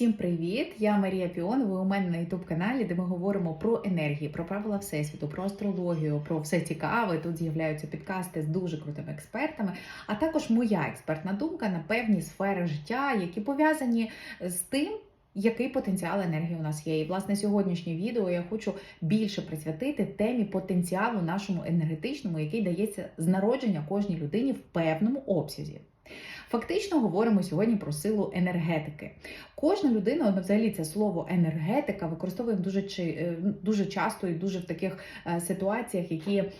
Всім привіт! Я Марія Піон. Ви у мене на youtube каналі, де ми говоримо про енергії, про правила всесвіту, про астрологію, про все цікаве. Тут з'являються підкасти з дуже крутими експертами, а також моя експертна думка на певні сфери життя, які пов'язані з тим. Який потенціал енергії у нас є? І власне сьогоднішнє відео я хочу більше присвятити темі потенціалу нашому енергетичному, який дається з народження кожній людині в певному обсязі. Фактично говоримо сьогодні про силу енергетики. Кожна людина, взагалі це слово енергетика використовуємо дуже е, дуже часто і дуже в таких е, ситуаціях, які е,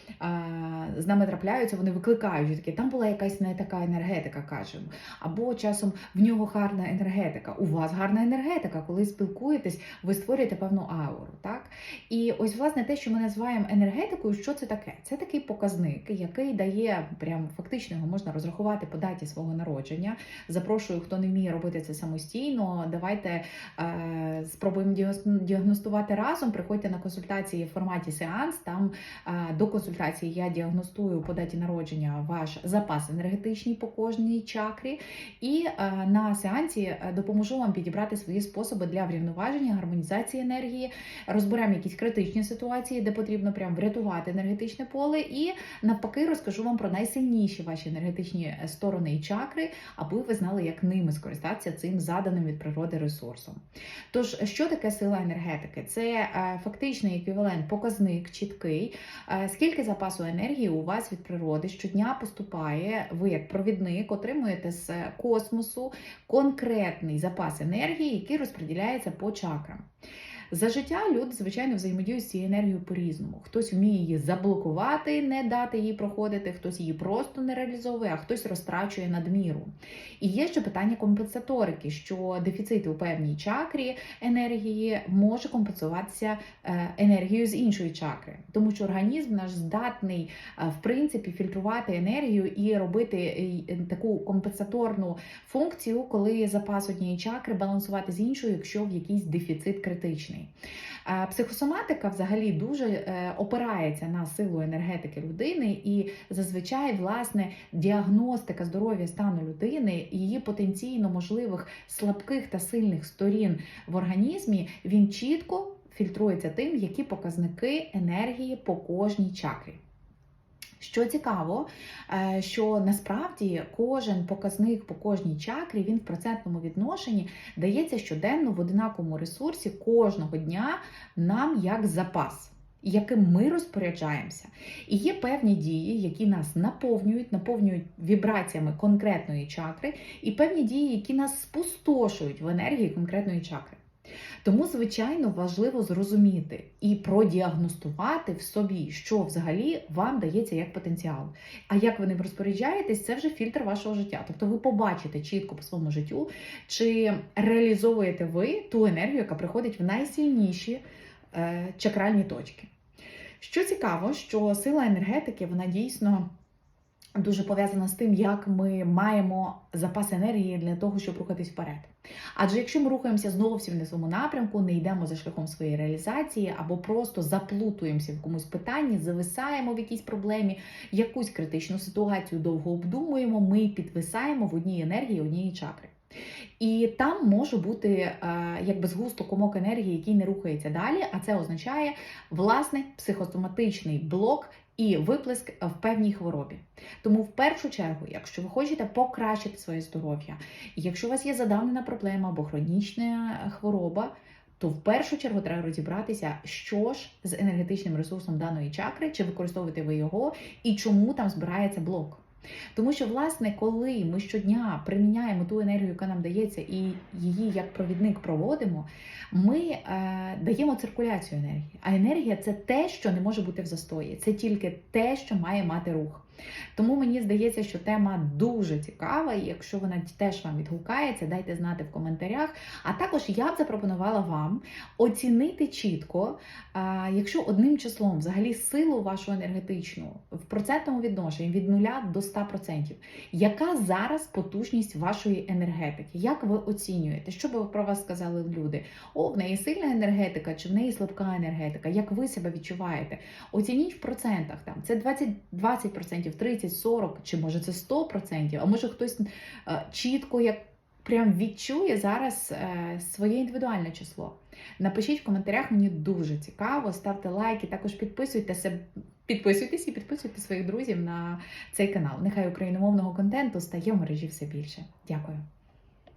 з нами трапляються, вони викликають такі. Там була якась не така енергетика, кажемо. Або часом в нього гарна енергетика. У вас гарна енергетика. Коли спілкуєтесь, ви створюєте певну ауру. Так і ось власне те, що ми називаємо енергетикою, що це таке? Це такий показник, який дає прям фактично його можна розрахувати по даті свого народження. Запрошую, хто не вміє робити це самостійно. Давайте е, спробуємо діагностувати разом. Приходьте на консультації в форматі сеанс. Там е, до консультації я діагностую по даті народження ваш запас енергетичний по кожній чакрі, і е, на сеансі допоможу вам підібрати свої способи для врівноваження, гармонізації енергії, розберемо якісь критичні ситуації, де потрібно прям врятувати енергетичне поле, і навпаки розкажу вам про найсильніші ваші енергетичні сторони і чакри, аби ви знали, як ними скористатися цим заданим від природи ресурсом. Тож, що таке сила енергетики? Це е, фактичний еквівалент, показник чіткий, е, скільки запасу енергії у вас від природи щодня поступає, ви як провідник отримуєте з космосу конкретний запас енергії, який розподіляється по чакрам. За життя люди, звичайно, взаємодіють з цією енергією по-різному. Хтось вміє її заблокувати, не дати їй проходити, хтось її просто не реалізовує, а хтось розтрачує надміру. І є ще питання компенсаторики, що дефіцит у певній чакрі енергії може компенсуватися е, енергією з іншої чакри, тому що організм наш здатний е, в принципі фільтрувати енергію і робити е, таку компенсаторну функцію, коли запас однієї чакри балансувати з іншою, якщо в якийсь дефіцит критичний. Психосоматика взагалі дуже е, опирається на силу енергетики людини, і зазвичай власне діагностика здоров'я стану людини, її потенційно можливих слабких та сильних сторін в організмі він чітко фільтрується тим, які показники енергії по кожній чакрі. Що цікаво, е, що насправді кожен показник по кожній чакрі він в процентному відношенні дається щоденно в одинаковому ресурсі кожного дня нам як запас. Яким ми розпоряджаємося, і є певні дії, які нас наповнюють, наповнюють вібраціями конкретної чакри, і певні дії, які нас спустошують в енергії конкретної чакри. Тому, звичайно, важливо зрозуміти і продіагностувати в собі, що взагалі вам дається як потенціал. А як ви ним розпоряджаєтесь, це вже фільтр вашого життя. Тобто ви побачите чітко по своєму життю, чи реалізовуєте ви ту енергію, яка приходить в найсильніші е, чакральні точки. Що цікаво, що сила енергетики, вона дійсно. Дуже пов'язана з тим, як ми маємо запас енергії для того, щоб рухатись вперед. Адже якщо ми рухаємося зовсім не своєму напрямку, не йдемо за шляхом своєї реалізації, або просто заплутуємося в комусь питанні, зависаємо в якійсь проблемі, якусь критичну ситуацію довго обдумуємо, ми підвисаємо в одній енергії однієї чакри. І там може бути е, якби згусток комок енергії, який не рухається далі, а це означає власне психосоматичний блок і виплеск в певній хворобі. Тому, в першу чергу, якщо ви хочете покращити своє здоров'я, якщо у вас є задавнена проблема або хронічна хвороба, то в першу чергу треба розібратися, що ж з енергетичним ресурсом даної чакри, чи використовуєте ви його, і чому там збирається блок. Тому що, власне, коли ми щодня приміняємо ту енергію, яка нам дається, і її як провідник проводимо, ми е, даємо циркуляцію енергії. А енергія це те, що не може бути в застої, це тільки те, що має мати рух. Тому мені здається, що тема дуже цікава, і якщо вона теж вам відгукається, дайте знати в коментарях. А також я б запропонувала вам оцінити чітко, якщо одним числом взагалі силу вашу енергетичну в процентному відношенні від 0 до 100%, яка зараз потужність вашої енергетики? Як ви оцінюєте? Що би про вас сказали люди? О, в неї сильна енергетика, чи в неї слабка енергетика? Як ви себе відчуваєте? Оцініть в процентах там. Це 20%, 20%, 30, 40, чи може це 100%, а може хтось е, чітко як прям відчує зараз е, своє індивідуальне число. Напишіть в коментарях, мені дуже цікаво. Ставте лайки, також підписуйтеся, підписуйтесь і підписуйте своїх друзів на цей канал. Нехай україномовного контенту стає в мережі все більше. Дякую.